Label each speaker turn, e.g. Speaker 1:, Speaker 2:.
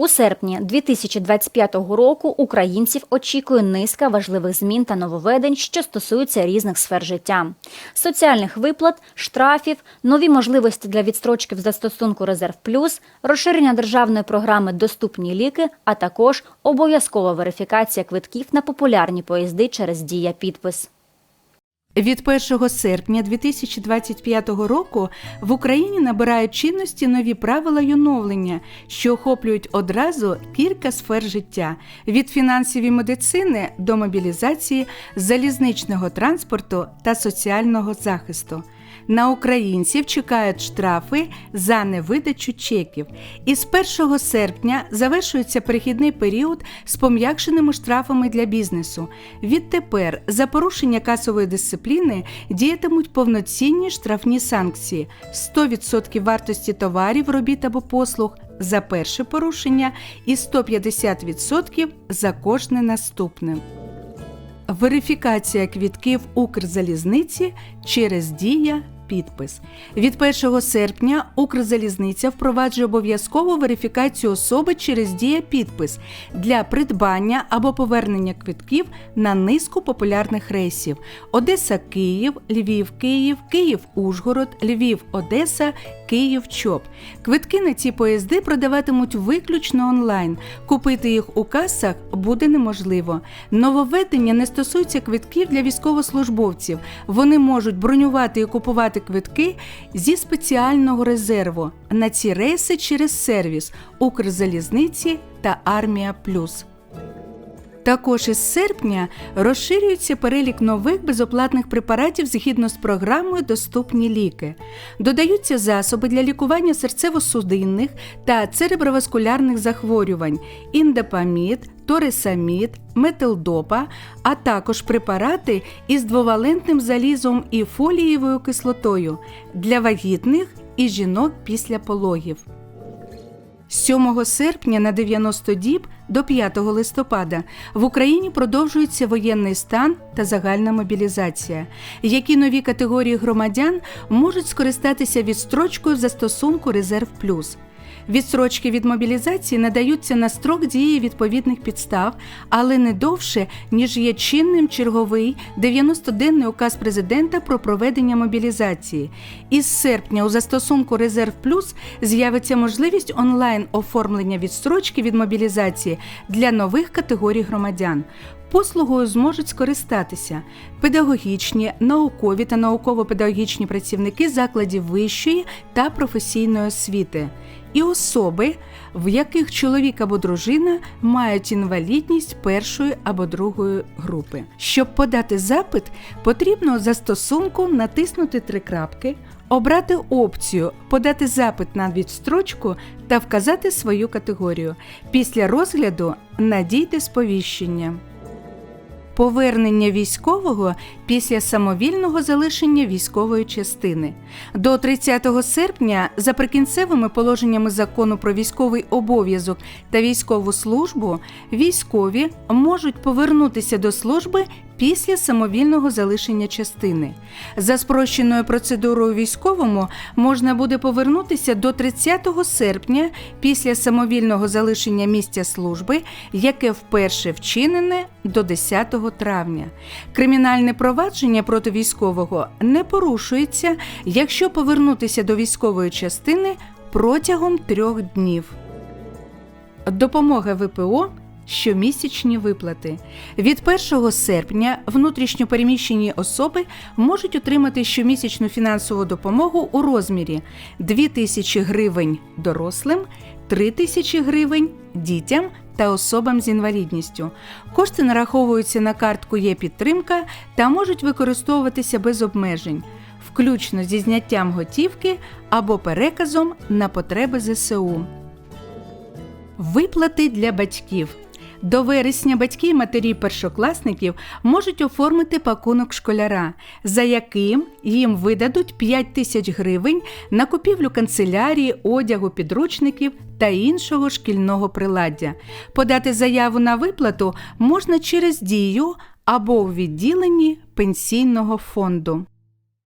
Speaker 1: У серпні 2025 року українців очікує низка важливих змін та нововведень, що стосуються різних сфер життя: соціальних виплат, штрафів, нові можливості для відстрочки в застосунку Резерв Плюс, розширення державної програми Доступні ліки, а також обов'язкова верифікація квитків на популярні поїзди через дія підпис.
Speaker 2: Від 1 серпня 2025 року в Україні набирають чинності нові правила й оновлення, що охоплюють одразу кілька сфер життя від фінансів і медицини до мобілізації, залізничного транспорту та соціального захисту. На українців чекають штрафи за невидачу чеків. І з 1 серпня завершується перехідний період з пом'якшеними штрафами для бізнесу. Відтепер за порушення касової дисципліни діятимуть повноцінні штрафні санкції 100% вартості товарів, робіт або послуг за перше порушення і 150% за кожне наступне. Верифікація квітків Укрзалізниці через дія підпис. Від 1 серпня Укрзалізниця впроваджує обов'язкову верифікацію особи через дія підпис для придбання або повернення квитків на низку популярних рейсів: Одеса-Київ, Львів-Київ, Київ-Ужгород, Львів-Одеса, Київ-Чоп. Квитки на ці поїзди продаватимуть виключно онлайн. Купити їх у касах буде неможливо. Нововведення не стосуються квитків для військовослужбовців. Вони можуть бронювати і купувати квитки зі спеціального резерву на ці рейси через сервіс Укрзалізниці та Армія Плюс. Також із серпня розширюється перелік нових безоплатних препаратів згідно з програмою Доступні ліки. Додаються засоби для лікування серцево-судинних та цереброваскулярних захворювань, індапамід, торисамід, метилдопа, а також препарати із двовалентним залізом і фолієвою кислотою для вагітних і жінок після пологів. З 7 серпня на 90 діб до 5 листопада в Україні продовжується воєнний стан та загальна мобілізація. Які нові категорії громадян можуть скористатися відстрочкою за застосунку Резерв Плюс? Відстрочки від мобілізації надаються на строк дії відповідних підстав, але не довше, ніж є чинним черговий 90-денний указ президента про проведення мобілізації. Із серпня у застосунку Резерв Плюс з'явиться можливість онлайн оформлення відстрочки від мобілізації для нових категорій громадян. Послугою зможуть скористатися педагогічні, наукові та науково-педагогічні працівники закладів вищої та професійної освіти і особи, в яких чоловік або дружина мають інвалідність першої або другої групи. Щоб подати запит, потрібно у застосунку натиснути три крапки, обрати опцію Подати запит на відстрочку та вказати свою категорію. Після розгляду надійте сповіщення. Повернення військового після самовільного залишення військової частини. До 30 серпня, за прикінцевими положеннями закону про військовий обов'язок та військову службу, військові можуть повернутися до служби після самовільного залишення частини. За спрощеною процедурою військовому можна буде повернутися до 30 серпня після самовільного залишення місця служби, яке вперше вчинене до 10 травня. Кримінальне провадження проти військового не порушується, якщо повернутися до військової частини протягом трьох днів. Допомога ВПО щомісячні виплати. Від 1 серпня внутрішньопереміщені особи можуть отримати щомісячну фінансову допомогу у розмірі 2 тисячі гривень дорослим, 3 тисячі гривень дітям та особам з інвалідністю. Кошти нараховуються на картку є підтримка та можуть використовуватися без обмежень. Включно зі зняттям готівки або переказом на потреби ЗСУ. Виплати для батьків. До вересня батьки і матері першокласників можуть оформити пакунок школяра, за яким їм видадуть 5 тисяч гривень на купівлю канцелярії, одягу, підручників та іншого шкільного приладдя. Подати заяву на виплату можна через дію або у відділенні пенсійного фонду.